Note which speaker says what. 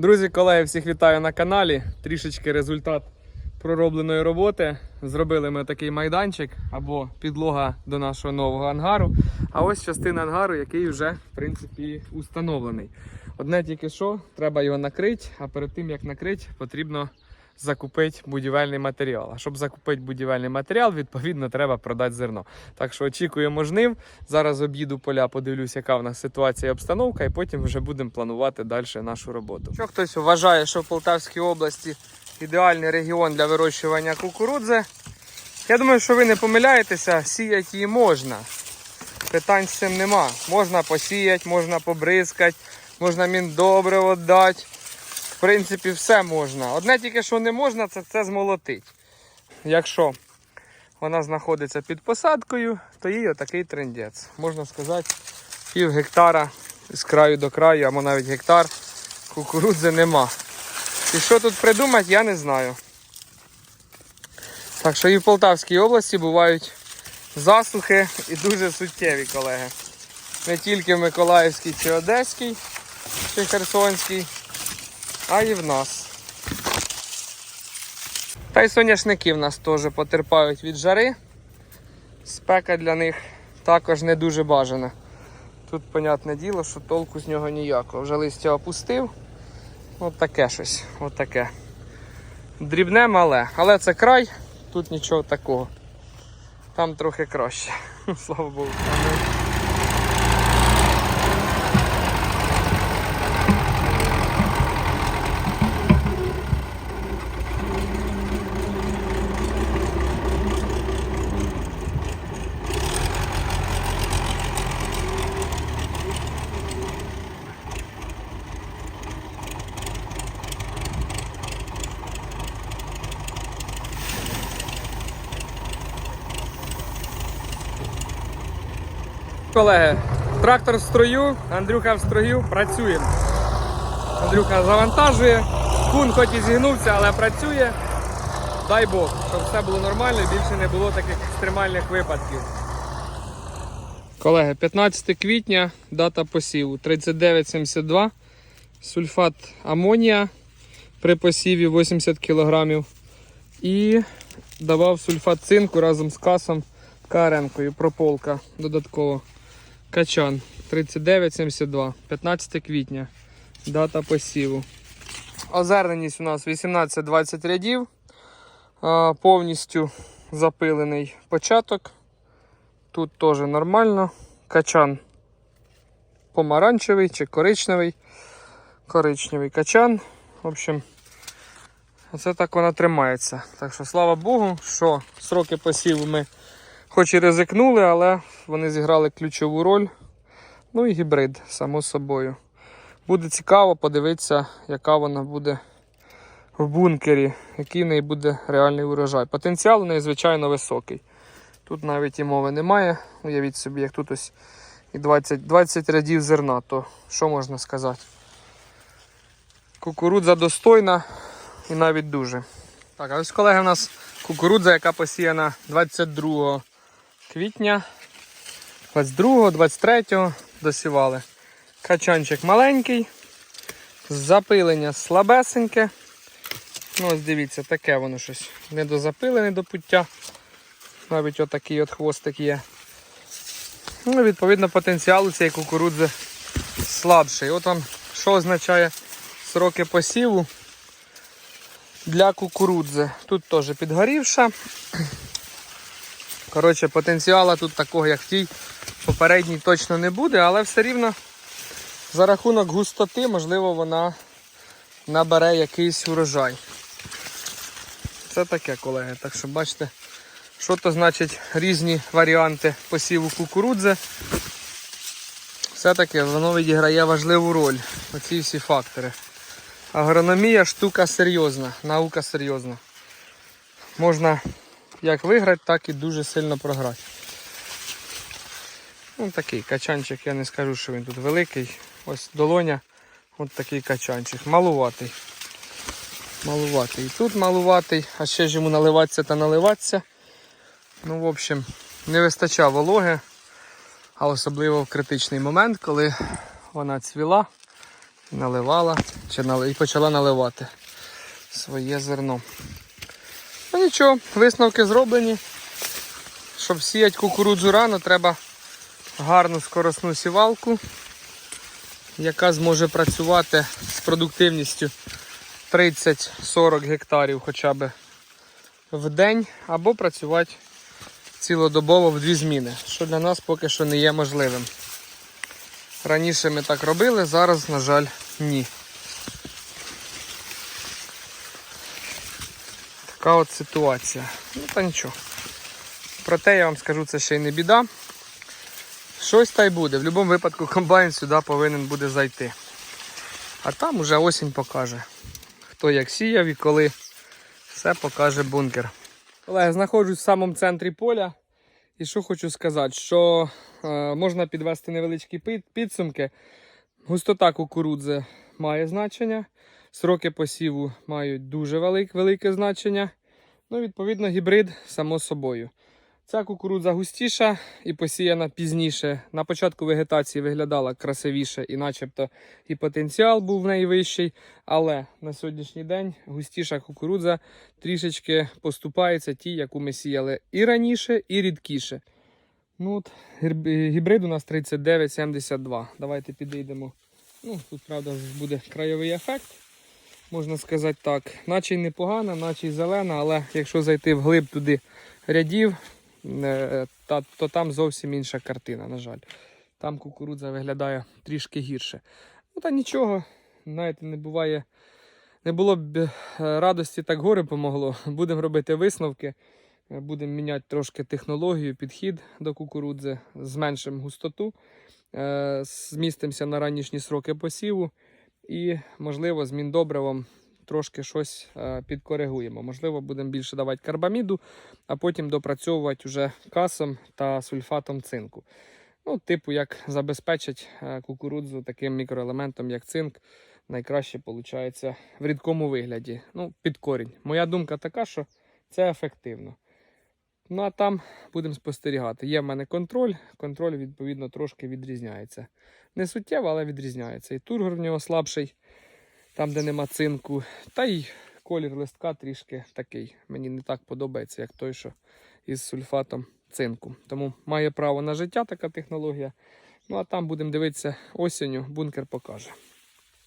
Speaker 1: Друзі, колеги, всіх вітаю на каналі. Трішечки результат проробленої роботи. Зробили ми такий майданчик або підлога до нашого нового ангару. А ось частина ангару, який вже в принципі установлений. Одне тільки що, треба його накрити, а перед тим як накрити, потрібно закупити будівельний матеріал. А щоб закупити будівельний матеріал, відповідно, треба продати зерно. Так що очікуємо жнив. Зараз об'їду поля, подивлюся, яка в нас ситуація і обстановка, і потім вже будемо планувати далі нашу роботу. Якщо хтось вважає, що в Полтавській області ідеальний регіон для вирощування кукурудзи, я думаю, що ви не помиляєтеся, сіяти її можна. Питань з цим нема. Можна посіяти, можна побризкати, можна міндобриво дати. В принципі, все можна. Одне тільки, що не можна, це це змолотити. Якщо вона знаходиться під посадкою, то їй отакий трендець. Можна сказати, пів гектара з краю до краю, або навіть гектар кукурудзи нема. І що тут придумати, я не знаю. Так що і в Полтавській області бувають засухи і дуже суттєві колеги. Не тільки в Миколаївській чи Одеській, чи Херсонській, а і в нас. Та й соняшники в нас теж потерпають від жари. Спека для них також не дуже бажана. Тут, понятне діло, що толку з нього ніякого. Вже листя опустив. От таке щось. От таке. Дрібне, мале. Але це край, тут нічого такого. Там трохи краще. Слава Богу. Колеги, трактор в строю, Андрюха в строю, працюємо. Андрюха завантажує, кун хоч і зігнувся, але працює. Дай Бог, щоб все було нормально і більше не було таких екстремальних випадків. Колеги, 15 квітня, дата посіву 3972, сульфат амонія при посіві 80 кг. І давав сульфат цинку разом з касом каренкою, прополка додатково. Качан 3972, 15 квітня, дата посіву. Озерненість у нас 18-20 рядів. Повністю запилений початок. Тут теж нормально. Качан помаранчевий чи коричневий. Коричневий качан. В общем, оце так вона тримається. Так що, слава Богу, що сроки посіву ми хоч і ризикнули, але вони зіграли ключову роль. Ну і гібрид, само собою. Буде цікаво подивитися, яка вона буде в бункері, який в неї буде реальний урожай. Потенціал у неї, звичайно, високий. Тут навіть і мови немає. Уявіть собі, як тут ось і 20, 20 рядів зерна, то що можна сказати? Кукурудза достойна і навіть дуже. Так, а ось колеги у нас кукурудза, яка посіяна 22 квітня, 22, 23 досівали. Качанчик маленький, запилення слабесеньке. Ну, ось дивіться, таке воно щось недозапилене до пуття. Навіть отакий от хвостик є. Ну, відповідно, потенціал у цієї кукурудзи слабший. От вам що означає сроки посіву для кукурудзи. Тут теж підгорівша. Коротше, потенціалу тут такого, як в тій попередній, точно не буде, але все рівно за рахунок густоти, можливо, вона набере якийсь урожай. Це таке, колеги. Так що бачите, що то значить різні варіанти посіву кукурудзи. Все-таки воно відіграє важливу роль. Оці всі фактори. Агрономія штука серйозна, наука серйозна. Можна як виграти, так і дуже сильно програти. Ну, такий качанчик, я не скажу, що він тут великий. Ось долоня, от такий качанчик. Малуватий. Малуватий. І тут малуватий, а ще ж йому наливатися та наливатися. Ну, в общем, не вистачає вологи, а особливо в критичний момент, коли вона цвіла наливала чи і почала наливати своє зерно. Нічого, висновки зроблені. Щоб сіяти кукурудзу рано, треба гарну скоросну сівалку, яка зможе працювати з продуктивністю 30-40 гектарів хоча б в день, або працювати цілодобово в дві зміни, що для нас поки що не є можливим. Раніше ми так робили, зараз, на жаль, ні. Така от ситуація. Ну та нічого. Проте я вам скажу, це ще й не біда. Щось та й буде. В будь-якому випадку комбайн сюди повинен буде зайти. А там уже осінь покаже. Хто як сіяв і коли все покаже бункер. Колеги, знаходжусь в самому центрі поля. І що хочу сказати, що е, можна підвести невеличкі підсумки. Густота кукурудзи має значення. Сроки посіву мають дуже велике, велике значення. Ну, відповідно, гібрид само собою. Ця кукурудза густіша і посіяна пізніше. На початку вегетації виглядала красивіше і начебто і потенціал був в неї вищий. Але на сьогоднішній день густіша кукурудза трішечки поступається тій, яку ми сіяли і раніше, і рідкіше. Ну, от, гібрид у нас 3972. Давайте підійдемо. Ну, тут, правда, буде краєвий ефект. Можна сказати так. Наче й непогана, наче й зелена, але якщо зайти вглиб туди рядів, е, то там зовсім інша картина, на жаль. Там кукурудза виглядає трішки гірше. Ну та нічого, знаєте, не буває. Не було б е, радості, так горе помогло. Будемо робити висновки. Е, Будемо міняти трошки технологію, підхід до кукурудзи, зменшимо густоту, змістимося на ранішні сроки посіву і, можливо, з міндобривом трошки щось е, підкоригуємо. Можливо, будемо більше давати карбаміду, а потім допрацьовувати вже касом та сульфатом цинку. Ну, типу, як забезпечить е, кукурудзу таким мікроелементом, як цинк, найкраще виходить в рідкому вигляді. Ну, під корінь. Моя думка така, що це ефективно. Ну а там будемо спостерігати. Є в мене контроль. Контроль, відповідно, трошки відрізняється. Не суттєво, але відрізняється. І тургор в нього слабший, там, де нема цинку. Та й колір листка трішки такий. Мені не так подобається, як той, що із сульфатом цинку. Тому має право на життя така технологія. Ну а там будемо дивитися осінню, бункер покаже.